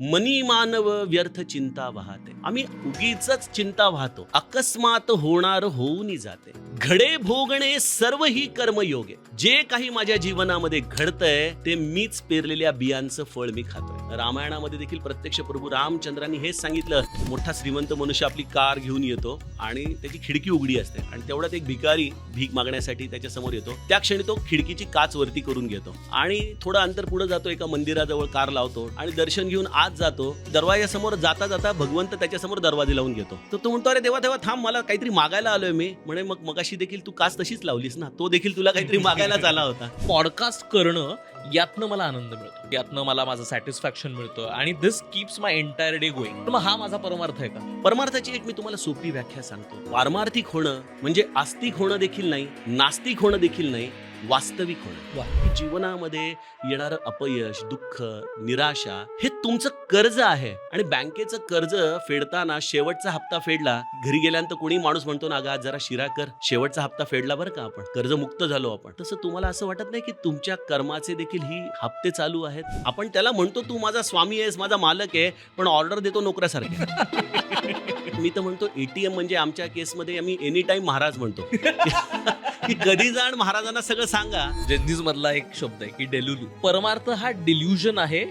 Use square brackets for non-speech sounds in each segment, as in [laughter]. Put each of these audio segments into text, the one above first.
मनी मानव व्यर्थ चिंता वाहते. आम्ही उगीच चिंता वाहतो. अकस्मात होणार होऊन जाते. घडे भोगणे सर्व ही कर्मयोगे. जे काही माझ्या जीवनामध्ये घडतंय ते मीच पेरलेल्या बियांचं फळ मी खातोय. रामायणामध्ये देखील प्रत्यक्ष प्रभू रामचंद्रांनी हेच सांगितलं मोठा श्रीमंत मनुष्य आपली कार घेऊन येतो आणि त्याची खिडकी उघडी असते आणि तेवढ्यात एक भिकारी भीक मागण्यासाठी त्याच्यासमोर येतो. त्या क्षणी तो खिडकीची काच वरती करून घेतो आणि थोडं अंतर पुढे जातो एका मंदिराजवळ कार लावतो आणि दर्शन घेऊन आत जातो. दरवाजासमोर जाता जाता भगवंत त्याच्यासमोर दरवाजे लावून घेतो. तर तो म्हणतो अरे देवा तेव्हा थांब मला काहीतरी मागायला आलोय मी. म्हणे मग मगाशी देखील तू काच तशीच लावलीस ना? तो देखील तुला काहीतरी मागायलाच आला होता. [laughs] पॉडकास्ट करणं यातनं मला आनंद मिळतो. यातनं मला माझं सॅटिस्फॅक्शन मिळतं. आणि this keeps my entire day going मग हा माझा परमार्थ आहे का? परमार्थाची एक मी तुम्हाला सोपी व्याख्या सांगतो. पारमार्थिक होणं म्हणजे आस्तिक होणं देखील नाही नास्तिक होणं देखील नाही वास्तविक होणं. वा. जीवनामध्ये येणारं अपयश दुःख निराशा हे तुमचं कर्ज आहे. आणि बँकेचं कर्ज फेडताना शेवटचा हप्ता फेडला घरी गेल्यानंतर कोणी माणूस म्हणतो ना गा जरा शिरा कर. शेवटचा हप्ता फेडला बरं का आपण. कर्ज मुक्त झालो आपण. तसं तुम्हाला असं वाटत नाही की तुमच्या कर्माचे देखील ही हप्ते चालू आहेत? आपण त्याला म्हणतो तू माझा स्वामी आहेस माझा मालक आहे पण ऑर्डर देतो नोकऱ्यासारखे [laughs] मी तर म्हणतो एटीएम म्हणजे आमच्या केसमध्ये आम्ही एनी टाइम महाराज म्हणतो. [laughs] की कधी जाण महाराजांना सगळं सांगा. जेन्नीज मधला एक शब्द आहे की डेल्युलू परमार्थ हा डिल्युजन आहे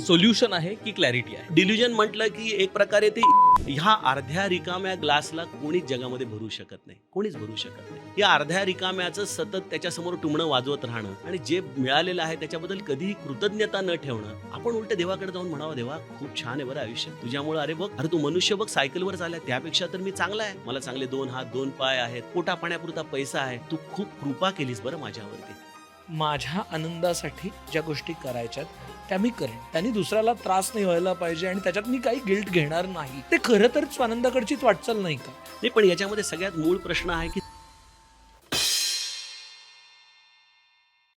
सोल्युशन आहे की क्लॅरिटी आहे? डिल्युजन म्हटलं की एक प्रकारे ते ह्या अर्ध्या रिकाम्या ग्लासला कोणीच जगामध्ये भरू शकत नाही. कोणीच भरू शकत नाही. या अर्ध्या रिकाम्याचं सतत त्याच्यासमोर टुमणं वाजवत राहणं आणि जे मिळालेलं आहे त्याच्याबद्दल कधीही कृतज्ञता न ठेवणं आपण उलट देवाकडे जाऊन म्हणावं देवा खूप छान आहे बरं आयुष्य. तुझ्यामुळे अरे बघ अरे तू मनुष्य बघ सायकलवर चालला त्यापेक्षा तर मी चांगला आहे. मला चांगले दोन हात दोन पाय आहेत पोटा पाण्यापुरता पैसा आहे. तू खूप कृपा केलीस बरं माझ्यावरती. माझ्या आनंदासाठी ज्या गोष्टी करायच्यात त्या मी करेन. त्यांनी दुसऱ्याला त्रास नाही व्हायला पाहिजे आणि त्याच्यात मी काही गिल्ट घेणार नाही. ते खरं तर स्वानंदाकडचीच वाटचाल नाही का? नाही पण याच्यामध्ये सगळ्यात मूळ प्रश्न आहे की